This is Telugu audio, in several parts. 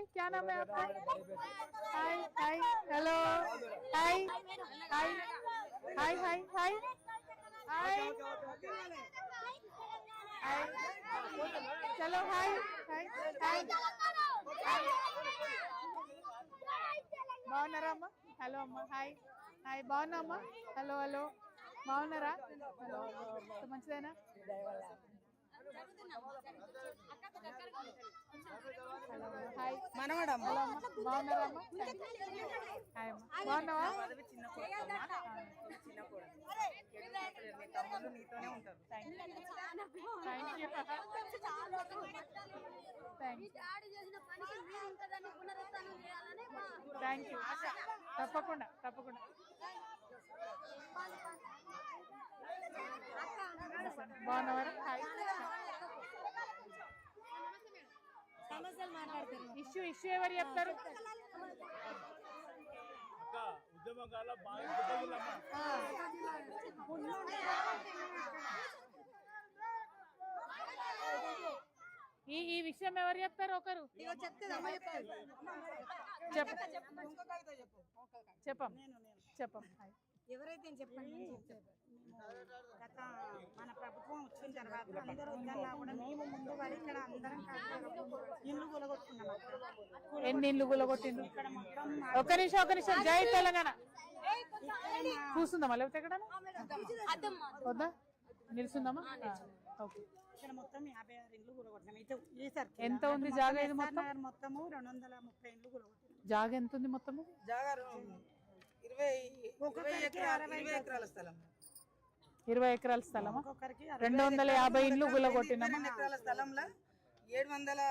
हाय क्या नाम है आपका hi hi hello hi hi hi hi hi hi hi चलो हाय हाय हाय బాగున్నారా అమ్మా హలో అమ్మా హాయ్ హాయ్ బాగున్నా అమ్మా హలో హలో బాగున్నారా హలో మంచిదేనా హలో హాయ్ మనవడమ్మ బాగున్నారమ్మా హాయ్ బాగున్నావా చిన్న చిన్న నీతోనే ఉంటారు థ్యాంక్ యూ థ్యాంక్ యూ తప్పకుండా తప్పకుండా బాగున్నావారా హాయ్ సమస్యలు ఇష్యూ ఇష్యూ ఎవరు చెప్తారు? ఉద్యమకాల ఈ ఈ విషయం ఎవరు చెప్తారు ఒకరు? చెప్ప. చెప్పు ఎవరైతే చెప్పండి. గత మన ప్రభుత్వం వచ్చిన తర్వాత అందరూ వద్దన్నా కూడా మేము ముందు పడి ఇక్కడ అందరం ఇల్లు కొలగొట్టుకున్నాం అక్కడ. ఎన్ని ఇల్లు గులగొట్టిండు ఒక నిమిషం ఒక నిమిషం. జై తెలంగాణ. కూర్చుందామా లేకపోతే ఎక్కడ వద్దా? ఓకే. ఇక్కడ మొత్తం యాభై ఆరు ఇల్లు కొలగొట్టినాం. సర్కిల్ ఎంత ఉంది జాగా ఇది మొత్తం? మొత్తము రెండు వందల ముప్పై ఇల్లు కొలగొట్టినాం. జాగా ఎంత ఉంది మొత్తము? జాగారు ఇరవై ఇరవై ఎకరాల స్థలం. ఇరవై ఎకరాల స్థలమా? ఒక్కొక్కరికి రెండు వందల యాభై ఇల్లు గులగొట్టినామా? రెండు ఎకరాల స్థలంలో ఏడు వందల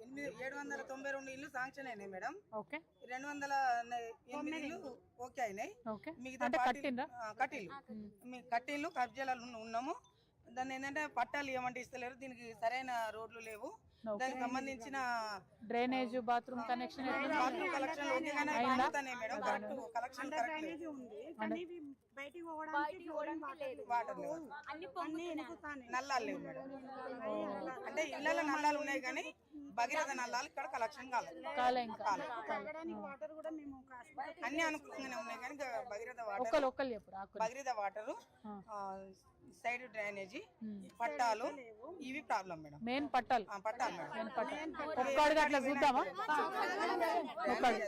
ఎనిమిది ఏడు వందల తొంభై రెండు ఇల్లు శాంక్షన్ అయినాయి మేడం. ఓకే. రెండు వందల ఎనిమిది ఇల్లు ఓకే అయినాయి. మిగతా కట్టిల్లు. కట్టిల్లు. కబ్జాలు ఉన్నాము. దాన్ని ఏంటంటే పట్టాలు ఏమంటే ఇస్తలేరు. దీనికి సరైన రోడ్లు లేవు. దానికి సంబంధించిన drainage bathroom connection bathroom collection madam. Correct collection బయటికి పోవడానికి అన్ని నల్లాలు అంటే ఇళ్ళలో నల్లాలు ఉన్నాయి కానీ భగీరథ నల్లాలు ఇక్కడ కలెక్షన్ కాలేదు కాలే ఇంకా. తాగడానికి వాటర్ కూడా మేము కాసుకుంటాం అన్ని అనుకూలంగానే ఉన్నాయి కానీ Bhagiratha water Bhagiratha water side drainage పట్టాలు ఇవి ప్రాబ్లం మేడం. మెయిన్ పట్టాలు. ఆ, పట్టాలు మేడం. మెయిన్ పట్టాలు. ఒక్కడిగా అట్లా చూద్దామా? ఒక్కడు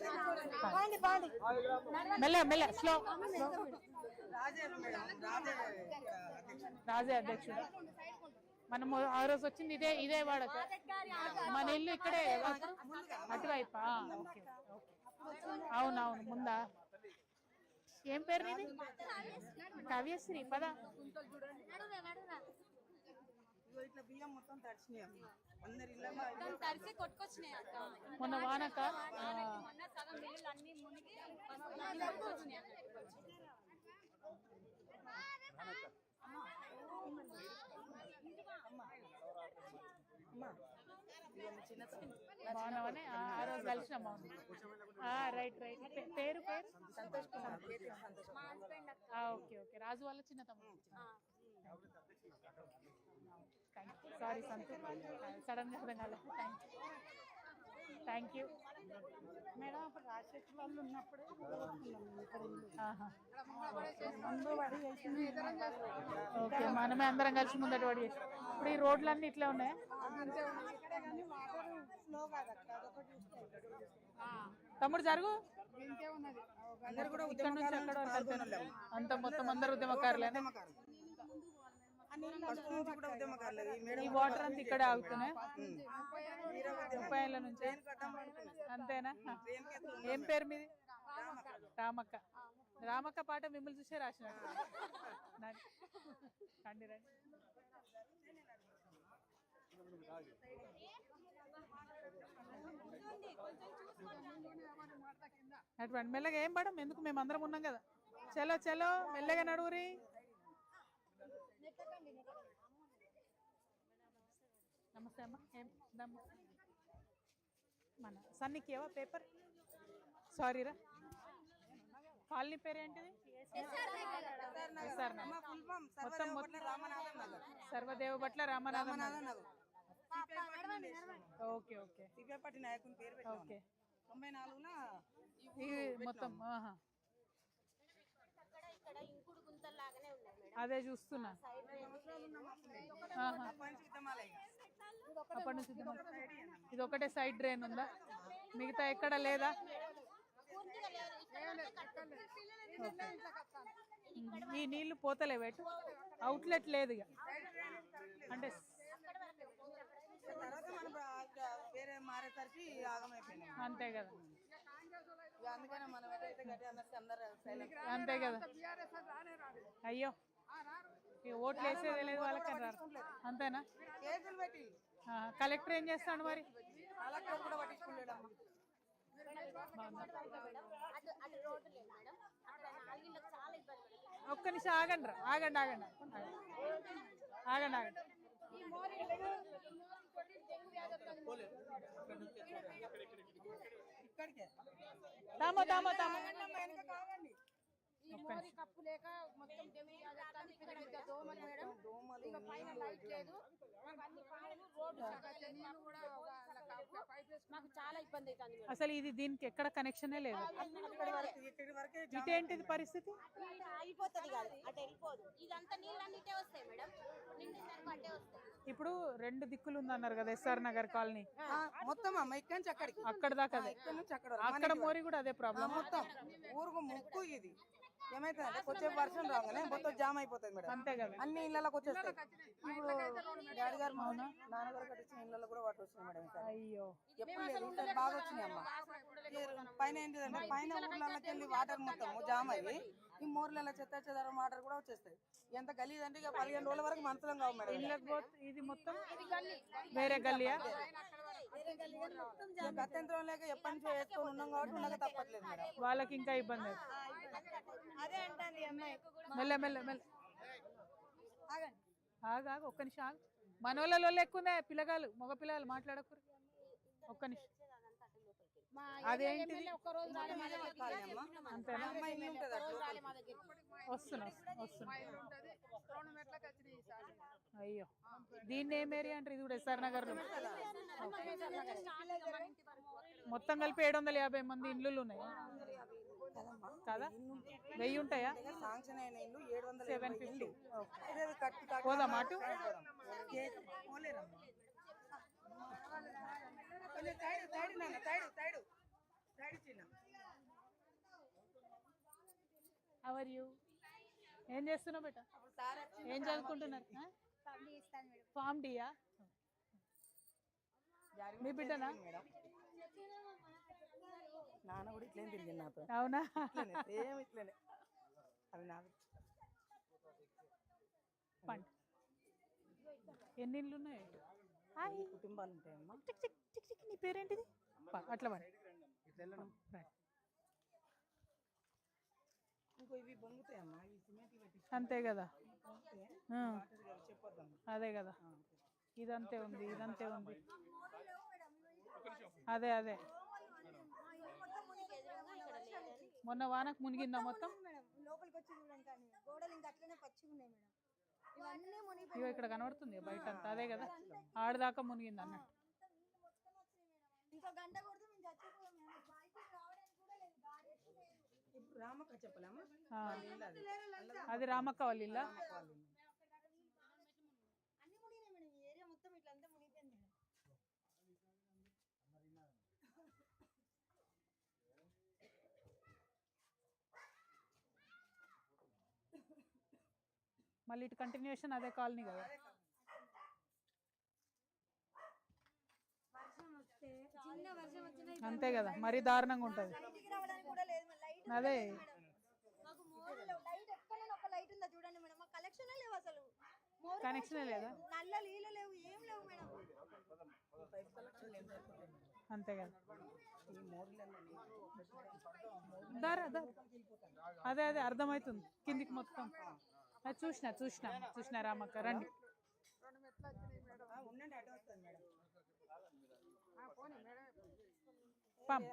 మెల్ల మెల్ల స్లో రాజే మేడం రాజే అధ్యక్షుడు. మనం ఆ రోజు వచ్చింది ఇదే ఇదే వాడక. మన ఇల్లు ఇక్కడే. అటువైపా? అవునవును ముందా? ఏం పేరు నీది? కావ్యశ్రీ పద. మొన్న ఇట్లా బియ్యం మొత్తం తడిచినాయి అమ్మ. అందరి ఇళ్ళలో ఇల్లు తడిసి కొట్టుకొచ్చినాయి అక్క మొన్న వానక ఆ, మొన్న సగం నీళ్ళు అన్ని మునిగి అన్ని కొట్టుకొచ్చినాయి అన్నట్టు. బాగున్నావని? ఆ రోజు కలిసినాం ఆ, రైట్ రైట్. పేరు పేరు? Santosh Kumar. Santosh okay okay. రాజు వాళ్ళ చిన్న తమ్ముడు. సారీ సంతు సడన్గా అర్థం కాలేదు. థ్యాంక్ యూ మేడం అప్పుడు రాజశేఖర్ వాళ్ళు ఉన్నప్పుడే ఓకే మనమే అందరం కలిసి ముందట పడి చేసాం. ఇప్పుడు ఈ రోడ్లన్నీ ఇట్లా ఉన్నాయా? తమ్ముడు జరుగు. అందరు కూడా. అంత మొత్తం అందరు ఉద్యమకారులే ఉద్యమకారులు. ఫస్ట్ నుంచి కూడా ఉద్యమకారులే ఈ వాటర్ అంతా ఇక్కడే ఆగుతున్నాయి. ముప్పై ఏళ్ళ నుంచి. అంతేనా? ఏం పేరు మీది? రామక్క. రామక్క. పాట మిమ్మల్ని చూసే రండి రండి. అటువంటి మెల్లగా ఏం పడం ఎందుకు? మేము అందరం ఉన్నాం కదా. చలో చలో మెల్లగా నడువురి. నమస్తే అమ్మా ఏం దమ్ము మన సన్నికేవా పేపర్? సారీరా కాలనీ పేరు ఏంటిది? మొత్తం సర్వదేవ భట్ల రామనాథం ఓకే ఓకే. దివ్యపాటి నాయకుని పేరు ఓకే. తొంభై నాలుగున మొత్తం ఆహా. అదే చూస్తున్నా. అప్పటి నుంచి ఇది ఒకటే సైడ్ డ్రైన్ ఉందా? మిగతా ఎక్కడ లేదా. ఈ నీళ్ళు పోతలేవు ఎటు అవుట్లెట్ లేదు ఇక. అంటే అంతే కదా. అంతే కదా. అయ్యో. ఓట్లు వేసేది లేదు వాళ్ళకి రారు అంతేనా? కేసులు పెట్టి ఆ, కలెక్టర్ ఏం చేస్తాడు మరి? ఒక్క నిమిషం ఆగండి రా ఆగండి ఆగండి ఆగండి. ఆగండి ఇక్కడికే. తామో తామో తామో. కప్పు లేక మొత్తం పెద్ద పెద్ద దోమలు మేడం. ఇంకా పైన లైట్ లేదు. మాకు అన్ని రోడ్డు కూడా చాలా ఇబ్బంది అవుతుంది అసలు ఇది దీనికి ఎక్కడ కనెక్షనే లేదు. ఇటేంటిది పరిస్థితి? కాదు. అటు వెళ్ళిపోదు. ఇదంతా వస్తాయి మేడం. వస్తాయి. ఇప్పుడు రెండు దిక్కులు ఉందన్నారు కదా ఎస్ఆర్ నగర్ కాలనీ. మొత్తం అమ్మ ఇక్కడి నుంచి అక్కడికి. అక్కడ దాకా అక్కడ మోరి కూడా అదే ప్రాబ్లం మొత్తం ఊరుకు ముక్కు ఇది. ఏమైతుందంటే కొంచెం వర్షం రాగానే మొత్తం జామ్ అయిపోతుంది మేడం. అంతే కదా అన్ని ఇళ్ళకి వచ్చేస్తాయి ఇప్పుడు డాడీ గారు మా నాన్నగారు కట్టించిన ఇళ్ళలో కూడా వాటర్ వచ్చినాయి మేడం. అయ్యో. ఎప్పుడు లేదు. ఈసారి బాగా వచ్చినాయి అమ్మ. పైన ఏంటిదంటే పైన వెళ్ళి వాటర్ మొత్తం జామ్ అయ్యి ఈ మోర్లలో చెత్త చెదారం వాటర్ కూడా వచ్చేస్తాయి. ఎంత గలీజ్ అంటే ఇక పదిహేను రోజుల వరకు మనసులం కావు మేడం. ఇళ్ళకి పోతే ఇది మొత్తం వేరే గల్లీయా? ఇక గత్యంతరం లేక ఎప్పటి నుంచో వేసుకొని ఉన్నాం కాబట్టి ఉండక తప్పట్లేదు మేడం. వాళ్ళకి ఇంకా ఇబ్బంది. అదే అంటాను ఈ అమ్మాయి. మెల్ల. మెల్ల మెల్ల ఆగు ఆగు ఒక్క నిమిషం ఆగు. మనోళ్ళలో ఎక్కువనే పిల్లగాలు మగ పిల్లలు మాట్లాడకూరు ఒక్క నిమిషం. అదేంటిది. అంతేనా. వస్తున్నా వస్తున్నా. అయ్యో. దీన్ని ఏం ఏరియా అంటారు? ఇది కూడా ఎస్ఆర్ నగర్ మొత్తం కలిపి ఏడు వందల యాభై మంది ఇల్లులు ఉన్నాయి. కదా? వెయ్యి ఉంటాయా? శాంక్షన్ అయిన ఇల్లు ఏడు వందల సెవెన్ ఫిఫ్టీ కట్టు అటు? అవర్ యూ ఏం చేస్తున్నావు బేట? ఏం చదువుకుంటున్నారు? ఫామ్ డియా? మీ బిడ్డనా? మేడం. నాన్న కూడా తిరిగింది నాతో. అవునా? ఇట్లనే సేమ్ ఇట్లనే. అది నాకు ఎన్ని ఇళ్ళు ఉన్నాయి హాయ్ కుటుంబాలు ఉంటాయమ్మా చిక్ చిక్ చిక్ చిక్ నీ పేరేంటిది? అట్లా పడి. ఇంకో ఇవి బొంగుతాయమ్మా ఇవి సిమెంట్ పెట్టి అంతే కదా. అదే కదా. ఇదంతే ఉంది ఇదంతే ఉంది. అదే అదే. మొన్న వానకు మునిగిందా మొత్తం మేడం. లోపలికి వచ్చి చూడండి కానీ గోడలు ఇంకా అట్లనే పచ్చిగా ఉన్నాయి మేడం. ఇవన్నీ మునిగి ఇగో ఇక్కడ కనబడుతుంది బయట అంతా. అదే కదా. ఆడదాకా మునిగింది అన్నట్టు. ఇంకో గంట కొడితే మేము చచ్చిపోయాం మేడం. బయటికి రావడానికి కూడా లేదు. దారి లేదు. ఇప్పుడు రామక్క వాళ్ళ ఇల్లు అది. అది రామక్క వాళ్ళ ఇల్లా వాళ్ళ ఇల్లు. అన్ని మునిగినాయి మేడం ఈ ఏరియా మొత్తం ఇట్లా అంతా మునిగిపోయింది మేడం మళ్ళీ ఇటు కంటిన్యూషన్ అదే కాలనీ కదా. అంతే కదా మరీ దారుణంగా ఉంటుంది. ఇంటికి రావడానికి కూడా లేదు మేడం. లైట్ అదే. మాకు మోరీలో లైట్ ఎక్కడైనా ఒక లైట్ ఉందా చూడండి మేడం. మాకు కలెక్షన్ లేవు అసలు. మోరీ కనెక్షన్ లేదా? నల్ల నీళ్ళు లేవు. ఏం లేవు మేడం. పైప్ కలెక్షన్ ఏం సరిపోతాయి మేడం. అంతే కదా దారా. అదే అదే అర్థమవుతుంది. కిందికి మొత్తం. చూసిన చూసిన చూసిన రామక్క రండి.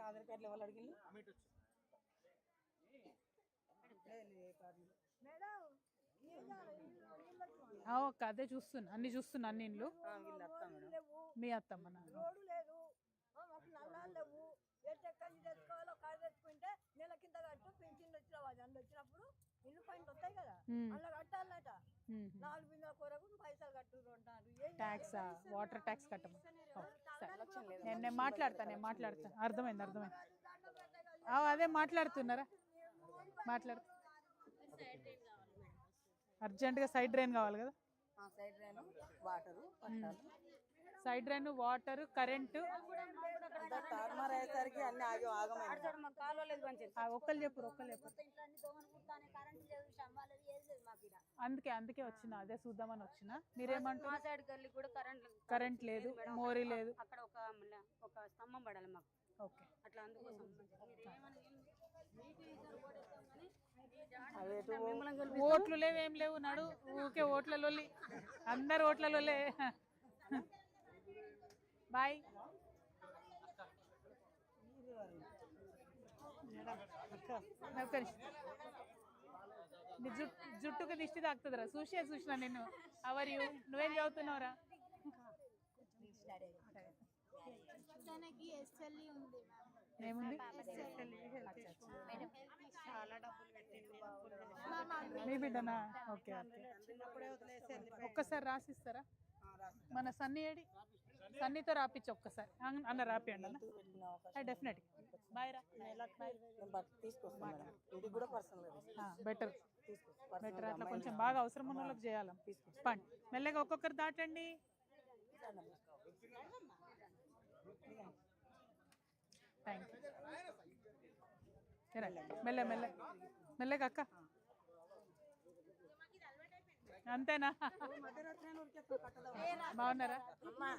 ఆధార్ కార్డులు ఎవరు అదే చూస్తున్నా. అన్ని చూస్తున్నా అన్ని ఇండ్లు ఆ, వీళ్ళు అత్త మేడం. మీ అత్తమ్మ నెల కింద కట్టు పింఛన్లు వచ్చిన వాళ్ళు వచ్చినప్పుడు ఇల్లు పైన వస్తాయి కదా. అలా కట్టాలట. నాలుగు బిందెల కొరకు పైసలు ట్యాక్స్ వాటర్ ట్యాక్స్ సరే నేను నేను మాట్లాడతాను నేను మాట్లాడతాను అర్థమైంది అర్థమైంది. ఆ, అదే మాట్లాడుతున్నారా? మాట్లాడు. అర్జెంటుగా సైడ్ డ్రైన్ కావాలి కదా? ఆ సైడ్ రైన్ వాటరు పట్టాలు సైడ్ డ్రైన్ వాటర్ కరెంటు. అంతా తారుమారు అయ్యేసరికి అన్ని ఆగి ఆగమైంది. ఒక్కరు చెప్పు ఒక్కరు చెప్పు ఇంట్లో అన్ని దోమలు కుడతానే కరెంట్ లేదు స్తంభాలు లేదు ఏది లేదు మాకు ఇక్కడ అందుకే అందుకే వచ్చిన అదే చూద్దామని వచ్చిన. మీరేమంటారు? మా సైడ్ గల్లీ కూడా కరెంట్ కరెంట్ లేదు మోరీ లేదు. అక్కడ ఒక ఒక స్తంభం పడాలి మాకు. ఓకే. అట్లా అందుకోసం ఓట్లు లేవు ఏం లేవు నడు. ఊకే ఓట్లలోళ్ళి అందరు ఓట్లలోలే. బాయ్ ఒక్క నిమిషం. నీ జుట్టు జుట్టుకు దిష్టి తాకుతుందిరా. చూసే చూసిన నిన్ను. అవర్ యూ నువ్వేం చదువుతున్నావురా? తనకి ఎస్ఎల్ఈ ఉంది ఏముంది? మ్యామ్ మీ బిడ్డనా? Okay okay. ఒక్కసారి రాసిస్తారా? మన సన్నీ ఏడి? సన్నీతో రాపిచ్చు ఒక్కసారి. అన్న- రాపియండి అన్న. డెఫినెట్ బాయ్ రా. బెటర్ బెటర్ అట్లా కొంచెం బాగా అవసరం ఉన్న వాళ్ళకి చేయాలి పండి. మెల్లగా ఒక్కొక్కరు దాటండి. థ్యాంక్ యూ మెల్ల మెల్ల. మెల్లగా అక్క. అంతేనా? బాగున్నారా? నమస్తే అమ్మా.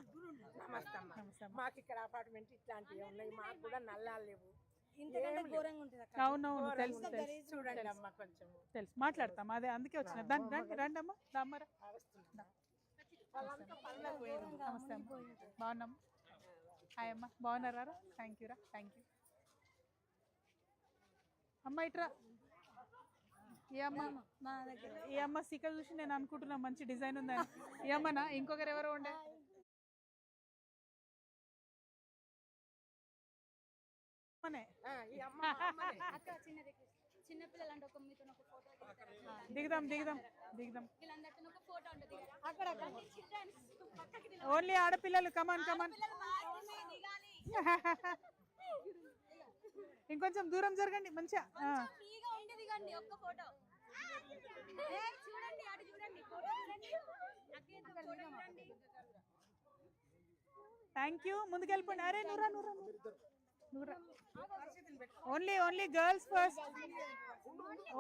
నమస్తే అమ్మ. మాకు ఇక్కడ అపార్ట్మెంట్ ఇట్లాంటివి ఉన్నాయి మాకు కూడా నల్లాలు లేవు. ఇంతకంటే ఘోరంగా ఉంటుంది అవునవును తెలుసు చూడండి అమ్మా కొంచెం. తెలుసు మాట్లాడతాం అదే అందుకే వచ్చిన. దాన్ని రండి రండి అమ్మా రామ్మరా. నమస్తే అమ్మ. బాగున్నాం హాయ్ అమ్మ. బాగున్నారా? థ్యాంక్ యూ రా. థ్యాంక్ యూ అమ్మ ఇట్రా ఈ అమ్మ ఈ అమ్మ సిక్క చూసి నేను అనుకుంటున్నా మంచి డిజైన్ ఉందని. ఈ అమ్మనా ఇంకొకరు ఎవరో ఉండే? అమ్మనే. అక్క చిన్నది చిన్న పిల్లలు అంటే ఒక మీతో ఒక ఫోటో దిగుదాం దిగుదాం దిగుదాం. వీళ్ళందరితో ఒక ఫోటో ఉంటుంది అక్కడ అక్కడ. చిల్డ్రన్స్ పక్కకి నిలబడి ఓన్లీ ఆడపిల్లలు కమాన్ కమాన్ పిల్లలు మాత్రమే దిగాలి. ఇంకొంచెం దూరం జరగండి మంచిగా థ్యాంక్ యూ ముందుకెళ్ళిపోండి. అరే నూరా నూరా నూరా. Only only girls first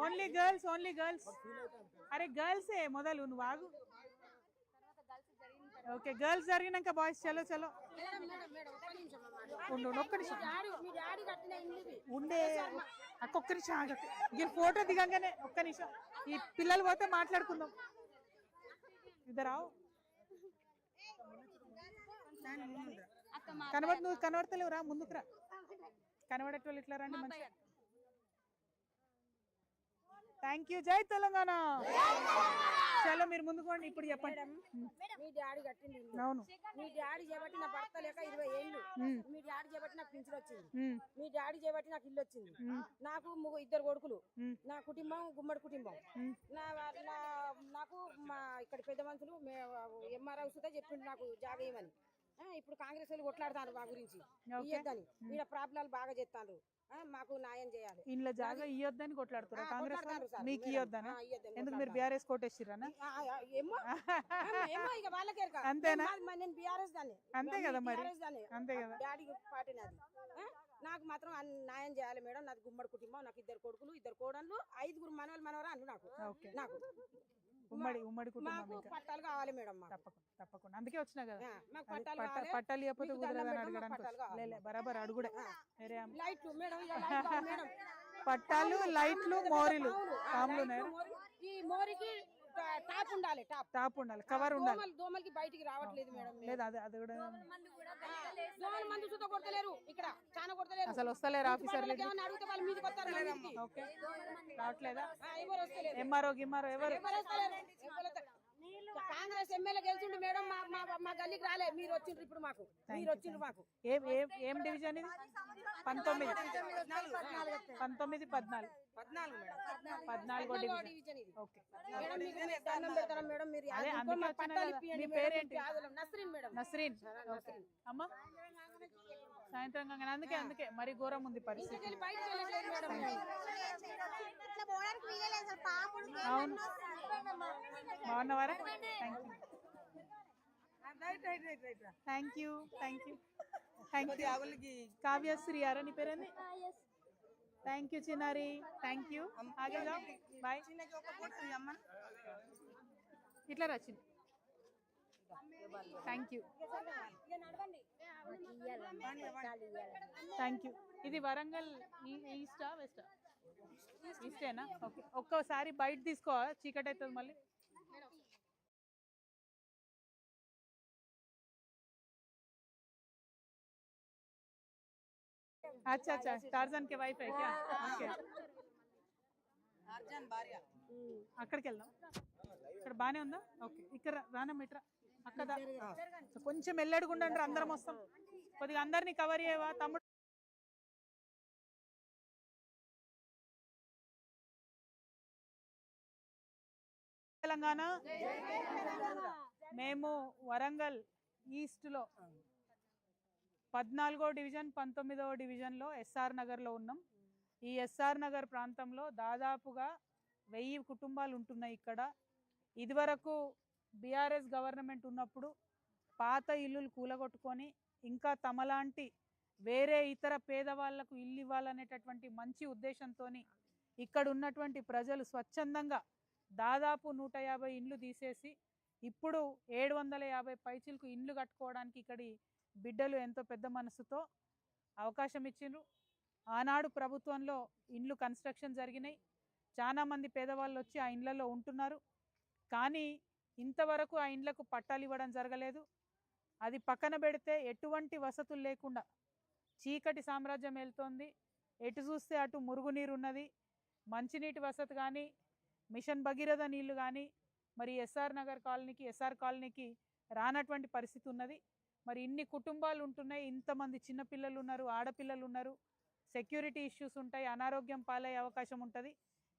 only girls only girls అరే గర్ల్సే మొదలు నువ్వు ఆగు. ఓకే గర్ల్స్ జరిగినాక బాయ్స్ చలో చలో. ఉండు ఒక్క నిమిషం. ఉండే అక్క ఒక్క నిమిషం ఆగకు ఈ ఫోటో దిగంగానే ఒక్క నిమిషం. ఈ పిల్లలు పోతే మాట్లాడుకుందాం. ఇద్దరావు కనబడు నువ్వు కనబడతలేవురా ముందుకురా కనబడేటోళ్ళు ఇట్లా రండి మంచిగా. Thank you. జై తెలంగాణ. చలో మీరు ముందుకు రండి ఇప్పుడు చెప్పండి. మీ డాడీ కట్టింది. అవును. మీ డాడీ చేపట్టి నా భర్త లేక ఇరవై ఏళ్ళు. మీ డాడీ చేపట్టి నాకు పింఛన్ వచ్చింది. మీ డాడీ చేపట్టి నాకు ఇల్లు వచ్చింది. నాకు ఇద్దరు కొడుకులు. నా కుటుంబం గుమ్మడి కుటుంబం. నా నాకు మా ఇక్కడ పెద్ద మనుషులు ఎంఆర్ఐ సుతా చెప్పిండు నాకు జాగ ఆ, ఇప్పుడు కాంగ్రెస్ వాళ్ళు కొట్లాడుతారు మా గురించి. ఇయ్యొద్దని. ఈడ ప్రాబ్లాలు బాగా చేస్తాను మాకు న్యాయం చేయాలి. ఇంట్లో జాగా ఇయ్యొద్దని కొట్లాడుతున్నారు కాంగ్రెస్ కొట్లాడతారు వాళ్ళు? సార్, మీకు. ఇయ్యొద్దనా? ఎందుకు మీరు బీఆర్ఎస్ కోటేసిరనా. అంతేనా? నేను బీఆర్ఎస్ దాన్ని. అంతే కదా మరి. అంతే కదా. డాడీ పార్టీ నాది? నాకు మాత్రం న్యాయం చేయాలి మేడం. నాది గుమ్మడి కుటుంబం. నాకు ఇద్దరు కొడుకులు ఇద్దరు కోడళ్ళు ఐదుగురు మనవలు మనవరా అన్ను నాకు. నాకు. ఉమ్మడి ఉమ్మడి కుటుంబం ఇంకా. పట్టాలు కావాలి మేడం మాకు. తప్పకుండా తప్పకుండా. అందుకే వచ్చినా కదా. ఆ, మాకు అది పట్టాలు పట్ట- కావాలి. పట్టాలు ఇవ్వకపోతే మీకు దండం కుదరదని పెడతాం, మాకు అడగడానికి పట్టాలు వచ్చా. కావాలి. లేలే బరాబర్ అడుగుడే వేరే ఆమె. లైట్లు మేడం ఇక లైట్ కావాలి మేడం. పట్టాలు లైట్లు మోరీలు. అవును, ఆ, పాములు లైట్లు, ఉన్నాయా మోరీ- ఈ మోరికి టా- టాప్ ఉండాలి టాప్. టాప్ ఉండాలి కవర్ ఉండాలి. దోమలు దోమలకి బయటికి రావట్లేదు మేడం లేదు అది అది కూడా దోమల మందు చూత కొడతలేరు ఇక్కడ చాలా కొడతలేరు. అసలు వస్తలేరు ఏమన్నా అడిగితే వాళ్ళు మీదకి వస్తారు. ఓకే. రావట్లేదా? ఎవరు వస్తలేరు? ఎంఆర్ఓ గిమ్మారో ఎవరు? ఎవరు వస్తలేరు? ఎవరు వస్తలేరు. కాంగ్రెస్ ఎమ్మెల్యే గెలిచిండు మేడం మా మా- గల్లీకి రాలే. మీరు వచ్చిండ్రు ఇప్పుడు మాకు. మీరు వచ్చిండ్రు మాకు. ఏం ఏం ఏం డివిజన్ ఇది? పంతొమ్మిది. పంతొమ్మిది పద్నాలుగు. పద్నాలుగు మేడం. డివిజన్ ఓకే మీరు నస్రీన్ మేడం. నస్రీన్. ఓకే అమ్మా? సాయంత్రం కాగానే. అందుకే అందుకే మరి ఘోరం ఉంది పరిస్థితి. అవును. బాగున్నవారా thank you right right right. Right thank you thank you Kavyasri యారా నీ పేరేంది థ్యాంక్ యూ చిన్నారి. థ్యాంక్ యూ ఆగే బాయ్ ఇట్లా రచింది థ్యాంక్ యూ థ్యాంక్ యూ ఇది వరంగల్ ఈ- ఈస్టా వెస్టా ఈస్టేనా ఓకే ఒక్కసారి బయట తీసుకో చీకటి అవుతుంది మళ్ళీ अच्छा अच्छा टार्जन के वाइफ है क्या ओके అర్జన్ భార్య అక్కడికి వెళ్దాం ఇక్కడ బానే ఉందా ఓకే ఇక్కడ రానమ్మ ఇట్రా అక్కడ కొంచెం ఎల్లడుగుండండి అందరం వస్తాం. కొద్దిగా అందరినీ కవర్ చేయవా? తమ్ముడు తెలంగాణ. మేము వరంగల్ ఈస్ట్లో పద్నాలుగో డివిజన్ పంతొమ్మిదవ డివిజన్లో ఎస్ఆర్ నగర్లో ఉన్నాం. ఈ ఎస్ఆర్ నగర్ ప్రాంతంలో దాదాపుగా వెయ్యి కుటుంబాలు ఉంటున్నాయి ఇక్కడ. ఇదివరకు బీఆర్ఎస్ గవర్నమెంట్ ఉన్నప్పుడు పాత ఇల్లులు కూలగొట్టుకొని ఇంకా తమలాంటి వేరే ఇతర పేదవాళ్ళకు ఇల్లు ఇవ్వాలనేటటువంటి మంచి ఉద్దేశంతో ఇక్కడ ఉన్నటువంటి ప్రజలు స్వచ్ఛందంగా దాదాపు నూట యాభై ఇండ్లు తీసేసి ఇప్పుడు ఏడు వందల యాభై పైచిలకు ఇండ్లు కట్టుకోవడానికి ఇక్కడి బిడ్డలు ఎంతో పెద్ద మనసుతో అవకాశం ఇచ్చిండ్రు. ఆనాడు ప్రభుత్వంలో ఇండ్లు కన్స్ట్రక్షన్ జరిగినాయి. చాలామంది పేదవాళ్ళు వచ్చి ఆ ఇండ్లలో ఉంటున్నారు. కానీ ఇంతవరకు ఆ ఇండ్లకు పట్టాలు ఇవ్వడం జరగలేదు. అది పక్కన పెడితే ఎటువంటి వసతులు లేకుండా చీకటి సామ్రాజ్యం వెళ్తోంది. ఎటు చూస్తే అటు మురుగునీరు ఉన్నది మంచినీటి వసతి కానీ మిషన్ భగీరథ నీళ్ళు కానీ మరి ఎస్ఆర్ నగర్ కాలనీకి ఎస్ఆర్ కాలనీకి రానటువంటి పరిస్థితి ఉన్నది. మరి ఇన్ని కుటుంబాలు ఉంటున్నాయి. ఇంతమంది చిన్నపిల్లలు ఉన్నారు ఆడపిల్లలు ఉన్నారు. సెక్యూరిటీ ఇష్యూస్ ఉంటాయి. అనారోగ్యం పాలయ్యే అవకాశం ఉంటుంది.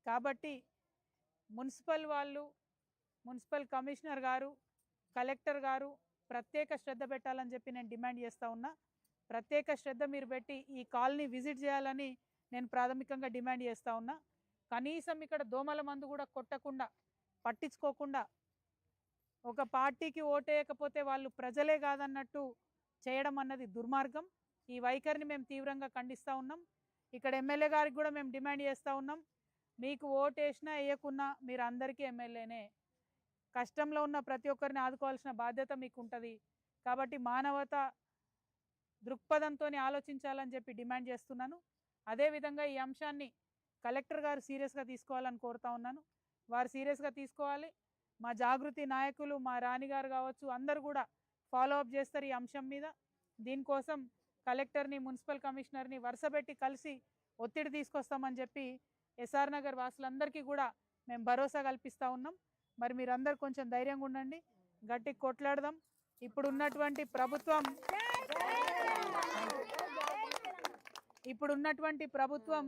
కాబట్టి మున్సిపల్ వాళ్ళు మున్సిపల్ కమిషనర్ గారు కలెక్టర్ గారు ప్రత్యేక శ్రద్ధ పెట్టాలని చెప్పి నేను డిమాండ్ చేస్తూ ఉన్నా. ప్రత్యేక శ్రద్ధ మీరు పెట్టి ఈ కాలనీ విజిట్ చేయాలని నేను ప్రాథమికంగా డిమాండ్ చేస్తూ ఉన్నా. కనీసం ఇక్కడ దోమల మందు కూడా కొట్టకుండా పట్టించుకోకుండా ఒక పార్టీకి ఓటేయకపోతే వాళ్ళు ప్రజలే కాదన్నట్టు చేయడం అన్నది దుర్మార్గం. ఈ వైఖరిని మేము తీవ్రంగా ఖండిస్తూ ఉన్నాం. ఇక్కడ ఎమ్మెల్యే గారికి కూడా మేము డిమాండ్ చేస్తూ ఉన్నాం. మీకు ఓటేసినా వేసినా వేయకున్నా మీరు అందరికీ ఎమ్మెల్యేనే కష్టంలో ఉన్న ప్రతి ఒక్కరిని ఆదుకోవాల్సిన బాధ్యత మీకు ఉంటుంది కాబట్టి మానవత దృక్పథంతో ఆలోచించాలని చెప్పి డిమాండ్ చేస్తున్నాను. అదేవిధంగా ఈ అంశాన్ని కలెక్టర్ గారు సీరియస్గా తీసుకోవాలని కోరుతా ఉన్నాను. వారు సీరియస్గా తీసుకోవాలి. మా జాగృతి నాయకులు మా రాణిగారు కావచ్చు అందరు కూడా ఫాలో అప్ చేస్తారు ఈ అంశం మీద. దీనికోసం కలెక్టర్ని మున్సిపల్ కమిషనర్ని వరుసపెట్టి కలిసి ఒత్తిడి తీసుకొస్తామని చెప్పి ఎస్ఆర్ నగర్ వాసులందరికీ కూడా మేము భరోసా కల్పిస్తూ ఉన్నాం. మరి మీరందరూ కొంచెం ధైర్యంగా ఉండండి. గట్టి కొట్లాడదాం. ఇప్పుడు ఉన్నటువంటి ప్రభుత్వం ఇప్పుడు ఉన్నటువంటి ప్రభుత్వం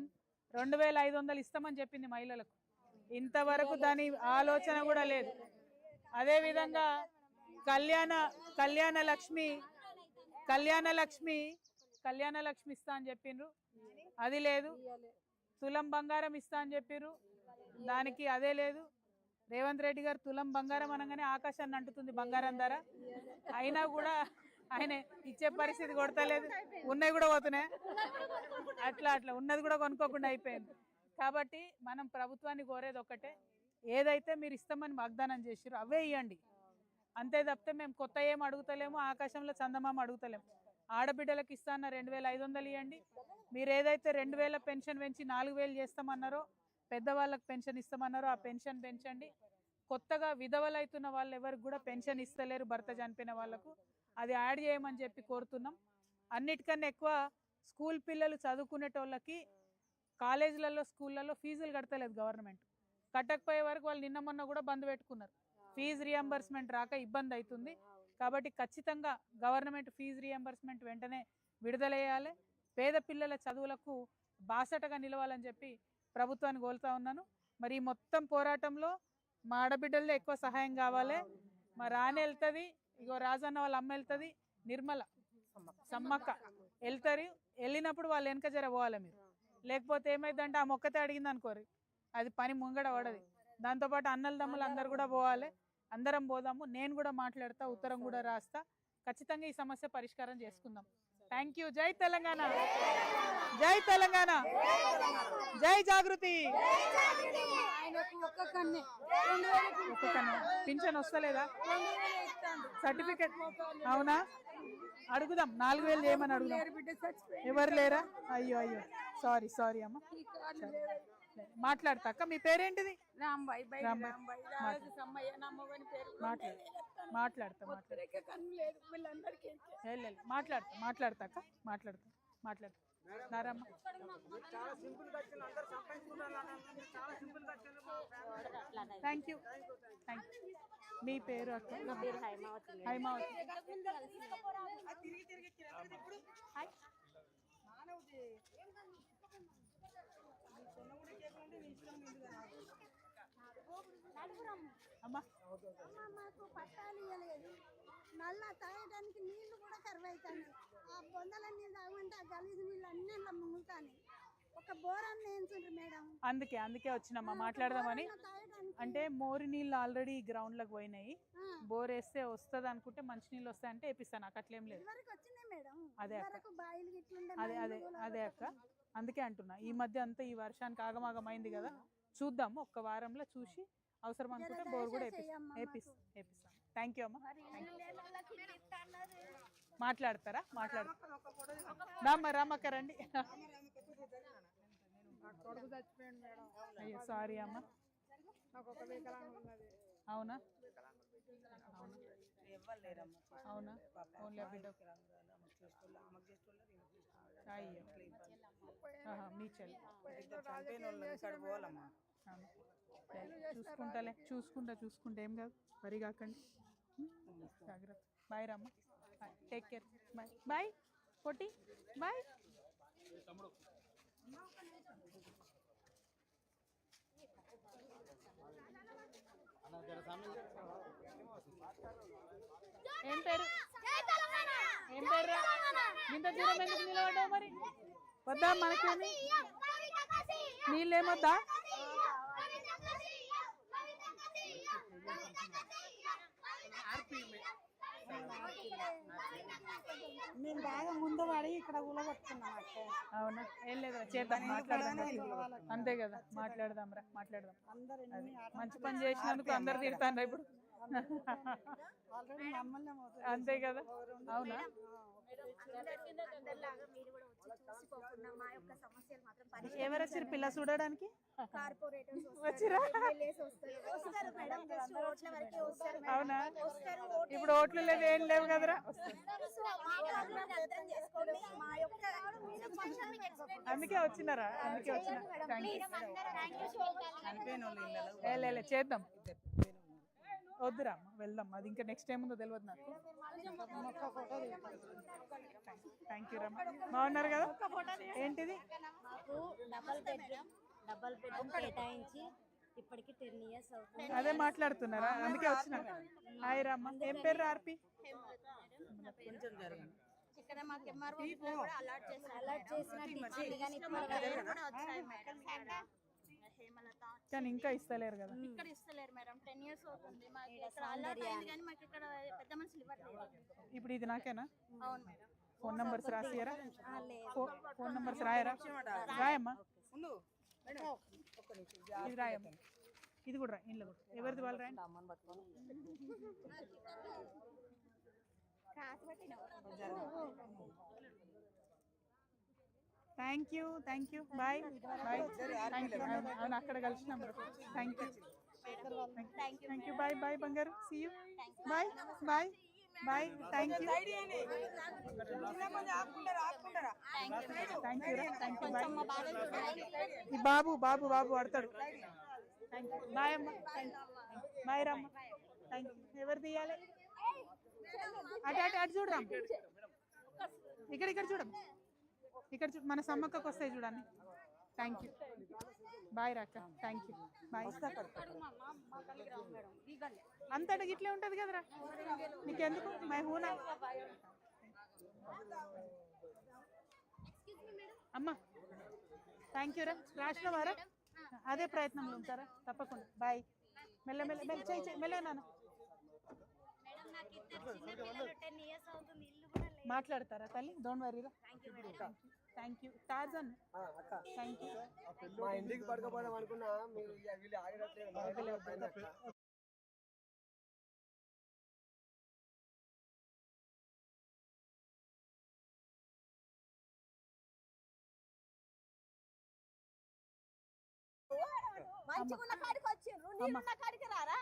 రెండు వేల ఐదు వందలు ఇస్తామని చెప్పింది మహిళలకు. ఇంతవరకు దాని ఆలోచన కూడా లేదు. అదేవిధంగా కళ్యాణ కళ్యాణ లక్ష్మి కళ్యాణ లక్ష్మి కళ్యాణ లక్ష్మి ఇస్తా అని చెప్పిండ్రు. అది లేదు. తులం బంగారం ఇస్తా అని చెప్పిర్రు. దానికి అదే లేదు. రేవంత్ రెడ్డి గారు తులం బంగారం అనగానే ఆకాశాన్ని అంటుతుంది బంగారం ధర. అయినా కూడా ఆయన ఇచ్చే పరిస్థితి కొడతలేదు. ఉన్నవి కూడా పోతున్నాయి? అట్లా అట్లా. ఉన్నది కూడా కొనుక్కోకుండా అయిపోయింది. కాబట్టి మనం ప్రభుత్వాన్ని కోరేది ఒకటే ఏదైతే మీరు ఇస్తామని వాగ్దానం చేసిరో అవే ఇవ్వండి అంతే తప్పితే మేము కొత్త ఏం అడుగుతలేము ఆకాశంలో చందమామ అడుగుతలేము ఆడబిడ్డలకు ఇస్తా అన్న రెండు వేల ఐదు వందలు ఇవ్వండి మీరు ఏదైతే రెండు వేల పెన్షన్ పెంచి నాలుగు వేలు చేస్తామన్నారో పెద్దవాళ్ళకి పెన్షన్ ఇస్తామన్నారో ఆ పెన్షన్ పెంచండి. కొత్తగా విధవలు అవుతున్న వాళ్ళు ఎవరికి కూడా పెన్షన్ ఇస్తలేరు భర్త చనిపోయిన వాళ్ళకు. అది యాడ్ చేయమని చెప్పి కోరుతున్నాం. అన్నిటికన్నా ఎక్కువ స్కూల్ పిల్లలు చదువుకునేటోళ్ళకి కాలేజీలలో స్కూళ్ళల్లో ఫీజులు కడతలేదు గవర్నమెంట్. కట్టకపోయే వరకు వాళ్ళు నిన్న మొన్న కూడా బంద్ పెట్టుకున్నారు. ఫీజు రియంబర్స్మెంట్ రాక ఇబ్బంది అవుతుంది. కాబట్టి ఖచ్చితంగా గవర్నమెంట్ ఫీజు రియంబర్స్మెంట్ వెంటనే విడుదలయ్యాలి పేద పిల్లల చదువులకు బాసటగా నిలవాలని చెప్పి ప్రభుత్వాన్ని కోలుతా ఉన్నాను. మరి మొత్తం పోరాటంలో మా ఆడబిడ్డల్లో ఎక్కువ సహాయం కావాలి. మా రాణి వెళ్తుంది ఇగో రాజన్న వాళ్ళ అమ్మ వెళ్తుంది నిర్మల సమ్మక్క వెళ్తారు. వెళ్ళినప్పుడు వాళ్ళు వెనక జర పోవాలి మీరు. లేకపోతే ఏమైందంటే ఆ మొక్కతే అడిగింది అనుకోరు అది పని ముంగడ పడది. దాంతోపాటు అన్నల దమ్ములు అందరు కూడా పోవాలి. అందరం పోదాము. నేను కూడా మాట్లాడతా ఉత్తరం కూడా రాస్తా. ఖచ్చితంగా ఈ సమస్య పరిష్కారం చేసుకుందాం. థ్యాంక్ యూ జై తెలంగాణ. జై తెలంగాణ. జై జాగృతి. పింఛన్ వస్తలేదా? సర్టిఫికెట్. అవునా? అడుగుదాం. నాలుగు వేలు చేయమని అడుగుదాం. ఎవరు లేరా? అయ్యో అయ్యో. సారీ సారీ అమ్మ. అక్క మీ పేరేంటిది? రాంబాయి మాట్లాడతా మాట్లాడతా. మాట్లాడతా మాట్లాడతా మాట్లాడతా. థ్యాంక్ యూ థ్యాంక్ యూ మీ పేరు అక్క? హైమావతి. హాయ్ అమ్మా. మాకు పట్టాలు ఇవ్వలేదు నల్ల తాగడానికి నీళ్ళు కూడా కరువు అవుతాయి బొందల నీళ్ళు తాగమంటే ఆ గలీజు నీళ్ళు అన్నీ మునుగుతాయి ఒక బోరాన్ని వేయించుండ్రు మేడం? అందుకే అందుకే వచ్చినమ్మా మాట్లాడదామని. అంటే మోరి నీళ్ళు ఆల్రెడీ గ్రౌండ్లకు పోయినాయి. ఆ, బోర్ వేస్తే వస్తుంది అనుకుంటే మంచి నీళ్ళు వస్తాయంటే వేపిస్తాను నాకు అట్లేం లేదు. అదే అదే అదే అదే అక్క. అందుకే అంటున్నా ఈ మధ్య అంతా ఈ వర్షానికి ఆగమాగం అయింది కదా చూద్దాము ఒక్క వారంలో చూసి అవసరం అనుకుంటే బోర్ కూడా వేపిస్తాం వేపిస్తాం. థ్యాంక్ యూ అమ్మ. మరి. మాట్లాడతారా మాట్లాడు రామ్మ రామక్క రండి కొడుకు చచ్చిపోయింది మేడం. అయ్యో సారీ అమ్మ. అవునా? అవునా? ఓన్లీ బిడ్డ. అయ్యో. మీ చెల్లి. చూసుకుంటాలే చూసుకుంటా చూసుకుంటా. ఏం కాదు వరి కాకండి? జాగ్రత్త. బాయ్ రమ్మ. టేక్ కేర్ బాయ్ బాయ్ పొట్టి బాయ్ ఏం పేరు? ఏం పేరు? ఇంత దూరం ఎందుకు నిలబడ్డావు మరి? వద్దా మనకేమి? నీళ్ళేమొద్దా? ఏమొద్దా మేము బాగా ముందు పడి ఇక్కడ ఊలగొట్టుకున్నాం అక్క. అవునా? ఏం లేదు చేద్దాం మాట్లాడదాం. అంతే కదా మాట్లాడదాం రా మాట్లాడదాం. అందరు మంచి పని చేసినందుకు అందరు తిడతాను ఇప్పుడు. అంతే కదా? అవునా? మా యొక్క సమస్యలు మాత్రం ఎవరు వచ్చారు పిల్ల చూడడానికి? కార్పొరేటర్స్ వచ్చిరా వస్తారు. వస్తారు మేడం జస్ట్ ఓట్ల వరకే వస్తారు మేడం. అవునా? వస్తారు ఓటు ఇప్పుడు ఓట్లు లేదు ఏం లేవు కదరా? అందుకే వచ్చినారా? అందుకే వచ్చిన. Thank you Thank you. so much. చనిపోయిన వాళ్ళు ఇళ్ళలో ఏ లే, లే, చేద్దాం. వద్దురా వెళ్దాం. అది ఇంకా నెక్స్ట్ టైం ఉందో తెలియదు నాకు. థ్యాంక్ యూ రమ్మ బాగున్నారు కదా? ఏంటిది? మాకు డబల్ బెడ్రూమ్ డబల్ బెడ్రూమ్ కేటాయించి ఇప్పటికి టెన్ ఇయర్స్ అవుతుంది. అదే మాట్లాడుతున్నారా? అందుకే వచ్చిన హాయ్ రామ్మ ఏం పేరు ఆర్పి? కొంచెం జరగండి. ఇక్కడ మాకు ఎంఆర్ఓ కూడా అలాట్ చేశారు అలాట్ చేసిన టీచర్లు కానీ ఇప్పటి వరకు కూడా వచ్చాయి మేడం ఇక్కడ హేమలత కానీ ఇంకా ఇస్తలేరు కదా. ఇక్కడ ఇస్తలేరు మేడం. టెన్ ఇయర్స్ అవుతుంది. మాకు ఇక్కడ అలాట్ అయింది కానీ మాకు ఇక్కడ పెద్ద మనుషులు ఇవ్వట్లేదు. ఇప్పుడు ఇది నాకేనా? అవును మేడం. Phone numbers రాసియరా? ఆ, లేదు. ఫో- ఫోన్ నంబర్స్ రాయరా? రాయమ్మా. ఇది రాయమ్మా. ఇది కూడా రా ఇంట్లో కూడా. ఎవరిది వాళ్ళు రాయండి. అమ్మని పట్టుకొని thank you thank you bye bye thank you అవును అక్కడ కలిసినాం thank you thank you bye bye బంగారు see you bye bye bye thank you ఆపుకుంటారా ఆపుకుంటారా thank you thank you bye ఈ బాబు బాబు బాబు పడతాడు థ్యాంక్ యూ బాయ్ అమ్మ బాయ్ రమ్మ థ్యాంక్ యూ ఎవరు తీయాలి అటు అటు అటు చూడరా ఇక్కడ ఇక్కడ చూడం ఇక్కడ మన సమ్మక్కకు వస్తాయి చూడండి. థ్యాంక్ యూ బాయ్ రాక. థ్యాంక్ యూ బాయ్ అంతటా ఇట్లే ఉంటుంది కదరా? నీకెందుకు? మై హూనా. అమ్మా. థ్యాంక్ యూ రా. రాసినవారా? అదే ప్రయత్నంలో ఉంటారా? తప్పకుండా. బాయ్ మెల్ల మెల్ల మెల్ల చేయి చేయి మెల్ల నాన్న. మాట్లాడతారా తల్లి? Don't వరీరా thank you madam thank you Tarzan thank you మా ఇంటికి పడుకోపోదాం అనుకున్నా మీరు వీళ్ళు మంచిగున్న కాడికి వచ్చిండ్రు నీళ్ళున్న కాడికి రారా?